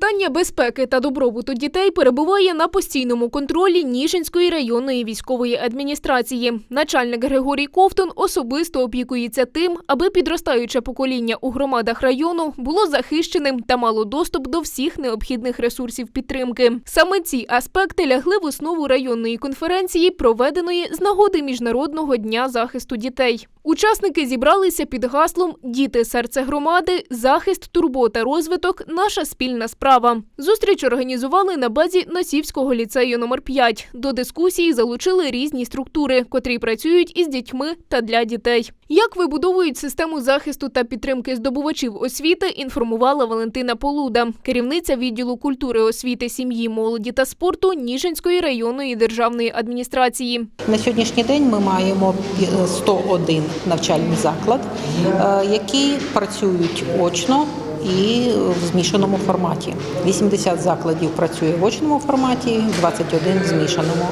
Питання безпеки та добробуту дітей перебуває на постійному контролі Ніжинської районної військової адміністрації. Начальник Григорій Ковтун особисто опікується тим, аби підростаюче покоління у громадах району було захищеним та мало доступ до всіх необхідних ресурсів підтримки. Саме ці аспекти лягли в основу районної конференції, проведеної з нагоди Міжнародного дня захисту дітей. Учасники зібралися під гаслом Діти серце громади, захист, турбота, розвиток наша спільна справа. Зустріч організували на базі Носівського ліцею номер 5 До дискусії залучили різні структури, котрі працюють із дітьми та для дітей. Як вибудовують систему захисту та підтримки здобувачів освіти, інформувала Валентина Полуда, керівниця відділу культури, освіти, сім'ї, молоді та спорту Ніжинської районної державної адміністрації. На сьогоднішній день ми маємо пі- 101 навчальний заклад, е, які працюють очно і в змішаному форматі. 80 закладів працює в очному форматі, 21 в змішаному.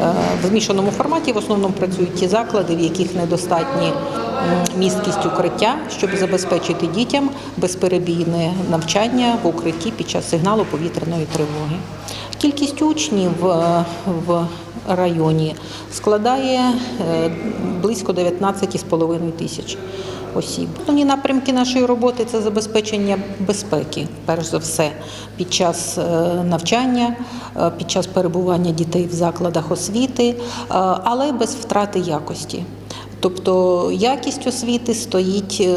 Е, В змішаному форматі в основному працюють ті заклади, в яких недостатні місткість укриття, щоб забезпечити дітям безперебійне навчання в укритті під час сигналу повітряної тривоги. Кількість учнів е, в районі складає е, близько 19,5 тисяч осіб. Основні напрямки нашої роботи це забезпечення безпеки, перш за все, під час е, навчання, е, під час перебування дітей в закладах освіти, але без втрати якості. Тобто якість освіти стоїть е,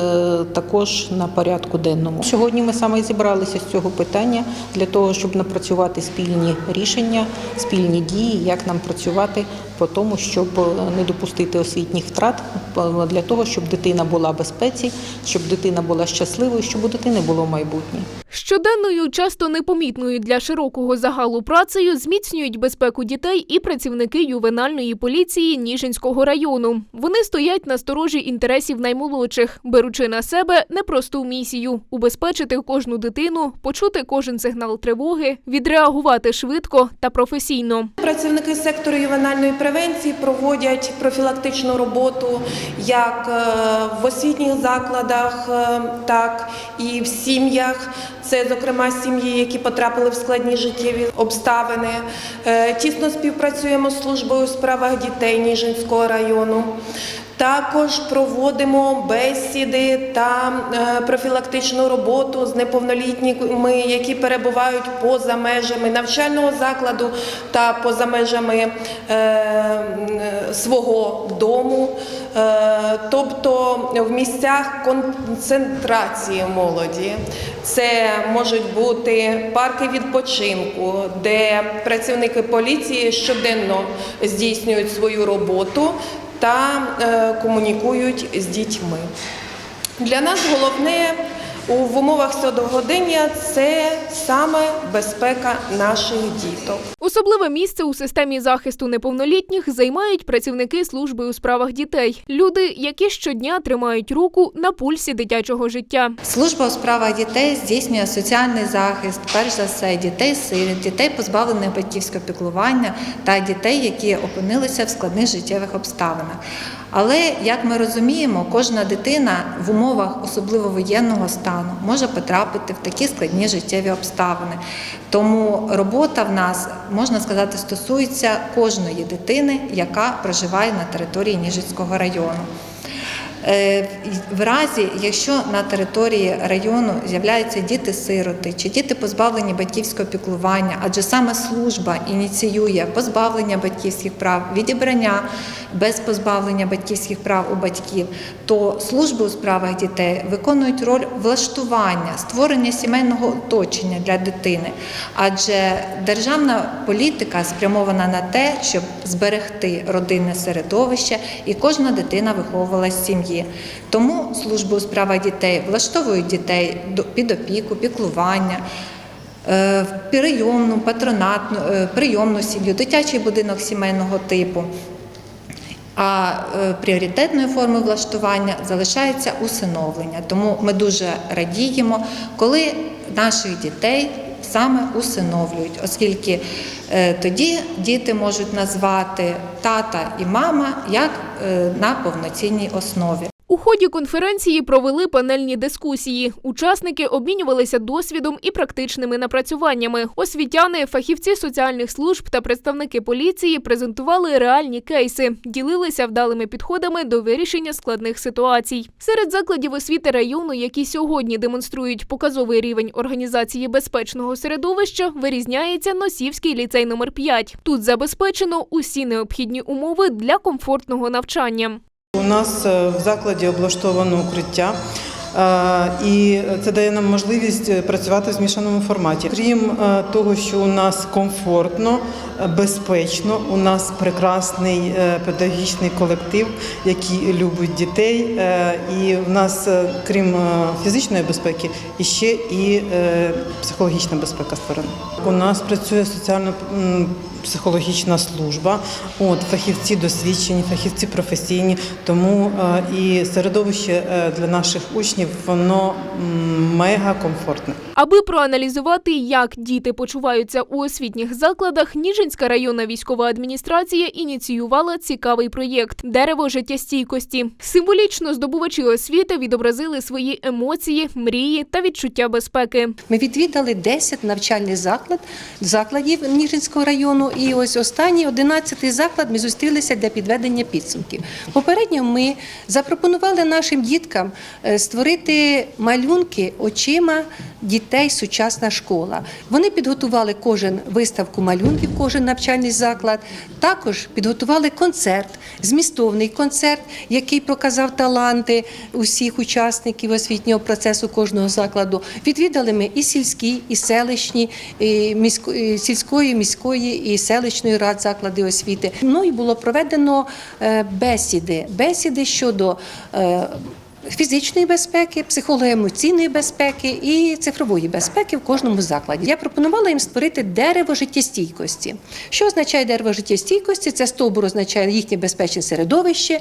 також на порядку денному. Сьогодні ми саме зібралися з цього питання для того, щоб напрацювати спільні рішення, спільні дії, як нам працювати по тому, щоб е, не допустити освітніх втрат, е, для того, щоб дитина була в безпеці, щоб дитина була щасливою, щоб у дитини було майбутнє. Щоденною, часто непомітною для широкого загалу працею зміцнюють безпеку дітей і працівники ювенальної поліції Ніжинського району. Вони стоять на сторожі інтересів наймолодших, беручи на себе непросту місію убезпечити кожну дитину, почути кожен сигнал тривоги, відреагувати швидко та професійно. Працівники сектору ювенальної превенції проводять профілактичну роботу як е, в освітніх закладах, е, так і в сім'ях. Це, зокрема, сім'ї, які потрапили в складні життєві обставини. Е, Тісно співпрацюємо з службою у справах дітей Ніжинського району. Також проводимо бесіди та е, профілактичну роботу з неповнолітніми, які перебувають поза межами навчального закладу та поза межами е, свого дому, Е, тобто в місцях концентрації молоді. Це можуть бути парки відпочинку, де працівники поліції щоденно здійснюють свою роботу та е, комунікують з дітьми. Для нас головне в умовах сьогодення це саме безпека наших діток. Особливе місце у системі захисту неповнолітніх займають працівники служби у справах дітей. Люди, які щодня тримають руку на пульсі дитячого життя. Служба у справах дітей здійснює соціальний захист, перш за все, дітей сиріт, дітей позбавлених батьківського піклування та дітей, які опинилися в складних життєвих обставинах. Але як ми розуміємо, кожна дитина в умовах особливо воєнного стану може потрапити в такі складні життєві обставини. Тому робота в нас можна сказати стосується кожної дитини, яка проживає на території Ніжицького району. Е, В разі, якщо на території району з'являються діти-сироти чи діти позбавлені батьківського піклування, адже саме служба ініціює позбавлення батьківських прав, відібрання без позбавлення батьківських прав у батьків, то служби у справах дітей виконують роль влаштування, створення сімейного оточення для дитини, адже державна політика спрямована на те, щоб зберегти родинне середовище, і кожна дитина виховувалася в сім'ї. Тому служби у справах дітей влаштовують дітей під опіку, піклування. е, Прийомну, патронатну, е, прийомну сім'ю, дитячий будинок сімейного типу. А е, пріоритетною формою влаштування залишається усиновлення. Тому ми дуже радіємо, коли наших дітей саме усиновлюють, оскільки е, тоді діти можуть назвати тата і мама як е, на повноцінній основі. У ході конференції провели панельні дискусії. Учасники обмінювалися досвідом і практичними напрацюваннями. Освітяни, фахівці соціальних служб та представники поліції презентували реальні кейси, ділилися вдалими підходами до вирішення складних ситуацій. Серед закладів освіти району, які сьогодні демонструють показовий рівень організації безпечного середовища, вирізняється Носівський ліцей номер 5 Тут забезпечено усі необхідні умови для комфортного навчання. У нас е, в закладі облаштовано укриття. Е, І це дає нам можливість е, працювати в змішаному форматі. Крім е, того, що у нас комфортно, безпечно, у нас прекрасний педагогічний колектив, який любить дітей. І в нас, крім фізичної безпеки, іще і психологічна безпека створена. У нас працює соціально психологічна служба. От фахівці досвідчені, фахівці професійні. Тому і середовище для наших учнів воно м, мега комфортне. Аби проаналізувати, як діти почуваються у освітніх закладах, Ніжинська районна військова адміністрація ініціювала цікавий проєкт Дерево життєстійкості. Символічно здобувачі освіти відобразили свої емоції, мрії та відчуття безпеки. Ми відвідали 10 навчальних заклад, закладів Ніжинського району. І ось останній 11 заклад ми зустрілися для підведення підсумків. Попередньо ми запропонували нашим діткам е, створити малюнки очима дітей сучасна школа. Вони підготували кожен виставку малюнків, кожен навчальний заклад. Також підготували концерт, змістовний концерт, який показав таланти усіх учасників освітнього процесу кожного закладу. Відвідали ми і сільські, і селищні, і місько, і сільської, міської і селищної рад заклади освіти. Ну і було проведено е, бесіди, бесіди щодо. Фізичної безпеки, психолого-емоційної безпеки і цифрової безпеки в кожному закладі. Я пропонувала їм створити дерево життєстійкості. Що означає дерево життєстійкості? Це стовбур означає їхнє безпечне середовище,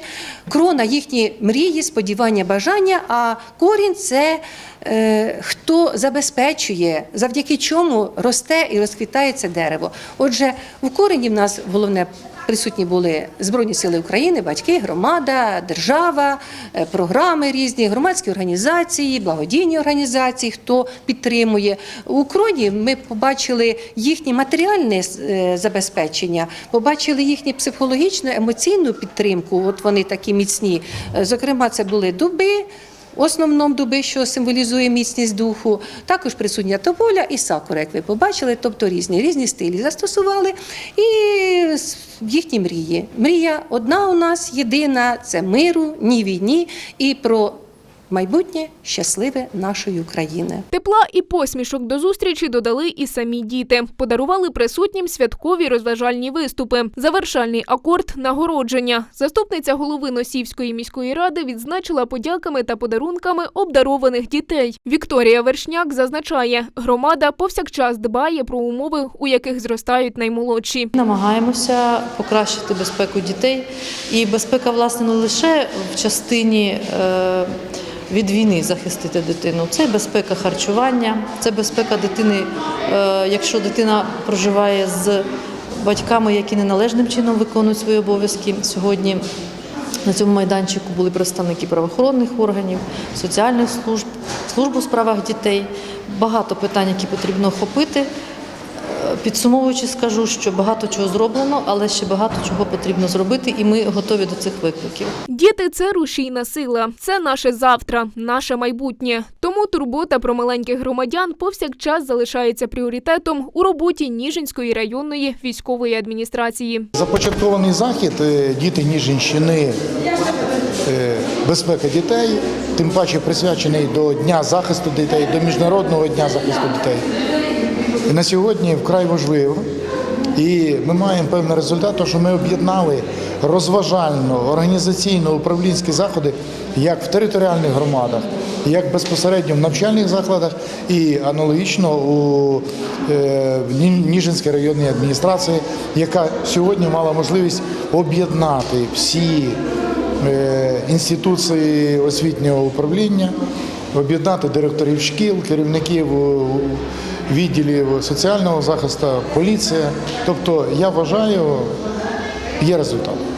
крона їхні мрії, сподівання, бажання. А корінь це е, хто забезпечує, завдяки чому росте і розквітає це дерево. Отже, в корені в нас головне. Присутні були Збройні Сили України, батьки, громада, держава, е, програми різні, громадські організації, благодійні організації, хто підтримує. У кроні ми побачили їхнє матеріальне е, забезпечення, побачили їхню психологічну, емоційну підтримку. От вони такі міцні. Е, Зокрема, це були дуби. В основному дуби, що символізує міцність духу, також присутня тополя і сакура, як ви побачили, тобто різні різні стилі застосували. І їхні мрії. Мрія одна у нас єдина це миру, ні війні. І про майбутнє щасливе нашої України. Тепла і посмішок до зустрічі додали і самі діти. Подарували присутнім святкові розважальні виступи. Завершальний акорд нагородження. Заступниця голови Носівської міської ради відзначила подяками та подарунками обдарованих дітей. Вікторія Вершняк зазначає, громада повсякчас дбає про умови, у яких зростають наймолодші. Намагаємося покращити безпеку дітей. І безпека, власне, не лише в частині е, від війни захистити дитину. Це безпека харчування, це безпека дитини, е, якщо дитина проживає з батьками, які неналежним чином виконують свої обов'язки. Сьогодні на цьому майданчику були представники правоохоронних органів, соціальних служб, служб у справах дітей. Багато питань, які потрібно охопити. Підсумовуючи, скажу, що багато чого зроблено, але ще багато чого потрібно зробити, і ми готові до цих викликів. Діти це рушійна сила, це наше завтра, наше майбутнє. Тому турбота про маленьких громадян повсякчас залишається пріоритетом у роботі Ніжинської районної військової адміністрації. Започаткований захід е, діти Ніжинщини, е, безпека дітей, тим паче присвячений до Дня захисту дітей, до Міжнародного дня захисту дітей. І на сьогодні вкрай важливо. І ми маємо певний результат, тому що ми об'єднали розважально, організаційно управлінські заходи як в територіальних громадах, як безпосередньо в навчальних закладах, і аналогічно у е, Ніжинській районній адміністрації, яка сьогодні мала можливість об'єднати всі е, інституції освітнього управління, об'єднати директорів шкіл, керівників відділів соціального захисту, поліція. Тобто, я вважаю, є результат.